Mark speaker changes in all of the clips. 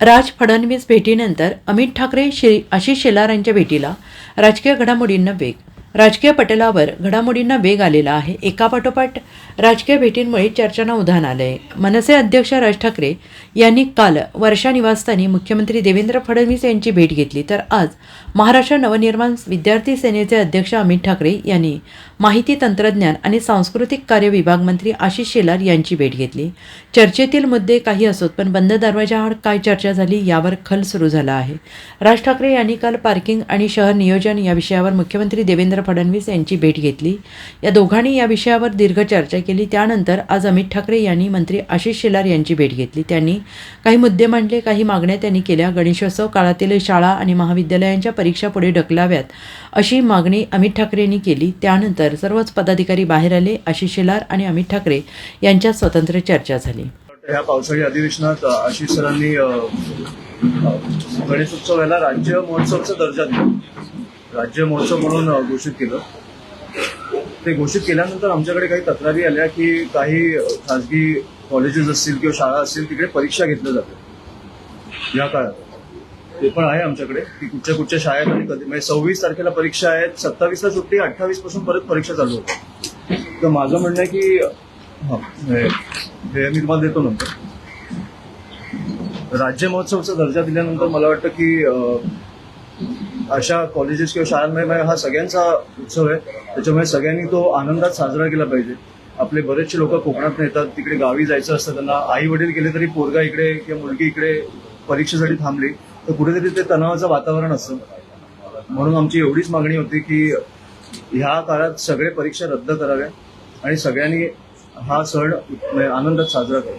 Speaker 1: राज फडणवीस भेटीनंतर अमित ठाकरे श्री आशिष शेलार यांच्या भेटीला राजकीय घडामोडींना वेग राजकीय पटलावर घडामोडींना वेग आलेला आहे. एकापाठोपाठ राजकीय भेटींमुळे चर्चांना उधाण आलं आहे मनसे अध्यक्ष राज ठाकरे यांनी काल वर्षा निवासस्थानी मुख्यमंत्री देवेंद्र फडणवीस यांची भेट घेतली. तर आज महाराष्ट्र नवनिर्माण विद्यार्थी सेनेचे अध्यक्ष अमित ठाकरे यांनी माहिती तंत्रज्ञान आणि सांस्कृतिक कार्य विभाग मंत्री आशिष शेलार यांची भेट घेतली. चर्चेतील मुद्दे काही असोत पण बंद दरवाजावर काय चर्चा झाली यावर खल सुरू झाला आहे. राज ठाकरे यांनी काल पार्किंग आणि शहर नियोजन या विषयावर मुख्यमंत्री देवेंद्र फडणवीस यांची भेट घेतली. या दोघांनी या विषयावर दीर्घ चर्चा केली. त्यानंतर आज अमित ठाकरे यांनी मंत्री आशिष शेलार यांची भेट घेतली. त्यांनी काही मुद्दे मांडले काही मागण्या त्यांनी केल्या. गणेशोत्सव काळातील शाळा आणि महाविद्यालयांच्या परीक्षा पुढे ढकलाव्यात अशी मागणी अमित ठाकरेंनी केली. त्यानंतर सर्वच पदाधिकारी बाहेर आले. आशिष शेलार आणि अमित ठाकरे यांच्यात स्वतंत्र चर्चा झाली.
Speaker 2: या पावसाळी अधिवेशनात आशिष सरांनी गणेशोत्सवाला राज्य महोत्सवचा दर्जा दिला. राज्य महोत्सव म्हणून घोषित केलं. ते घोषित केल्यानंतर आमच्याकडे काही तक्रारी आल्या की काही खाजगी कॉलेजेस असतील किंवा शाळा असतील तिकडे परीक्षा घेतल्या जाते या काळात. ते पण आहे आमच्याकडे की कुठच्या कुठच्या शाळेत आणि कधी म्हणजे सव्वीस तारखेला परीक्षा आहेत सत्तावीसला सुट्टी अठ्ठावीसपासून परत परीक्षा चालू होते तर माझं म्हणणं आहे की हा, हे मी तुम्हाला देतो नंतर. राज्य महोत्सवचा दर्जा दिल्यानंतर मला वाटतं की अशा कॉलेजेस किंवा शाळांमध्ये हा सगळ्यांचा उत्सव आहे. त्याच्यामुळे सगळ्यांनी तो आनंदात साजरा केला पाहिजे. आपले बरेचसे लोक कोकणात येतात तिकडे गावी जायचं असतं त्यांना आई वडील गेले तरी पोरगा इकडे किंवा मुलगी इकडे परीक्षेसाठी थांबली तर कुठेतरी ते तणावाचं वातावरण असतं. म्हणून आमची एवढीच मागणी होती की ह्या काळात सगळे परीक्षा रद्द कराव्या आणि सगळ्यांनी हा सण म्हणजे आनंदात साजरा करावा.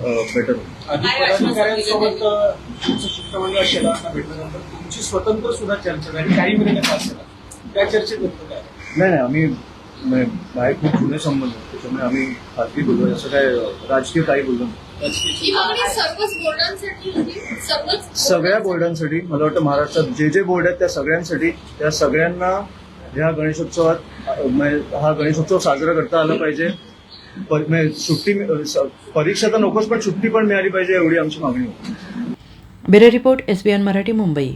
Speaker 2: बेटर
Speaker 3: पदाधिकाऱ्यांसोबत तुमचं शिष्टमंडळ शेलारला भेटल्यानंतर तुमची स्वतंत्र सुद्धा चर्चा झाली. काही मिनिटं असेल त्या चर्चेत होतं काय?
Speaker 2: नाही नाही आम्ही म्हणजे बाहेर खूप जुने संबंध. त्याच्यामुळे आम्ही खाजगी बोललो असं काय राजकीय काही बोललो नाही.
Speaker 4: ही
Speaker 2: सगळ्या बोर्डांसाठी मला वाटतं महाराष्ट्रात जे जे बोर्ड आहेत त्या सगळ्यांसाठी त्या सगळ्यांना ह्या गणेशोत्सवात म्हणजे हा गणेशोत्सव साजरा करता आला पाहिजे. प- सुट्टी परीक्षा तर नकोच पण सुट्टी पण मिळाली पाहिजे एवढी आमची मागणी होती.
Speaker 1: Bureau report SBN Marathi Mumbai.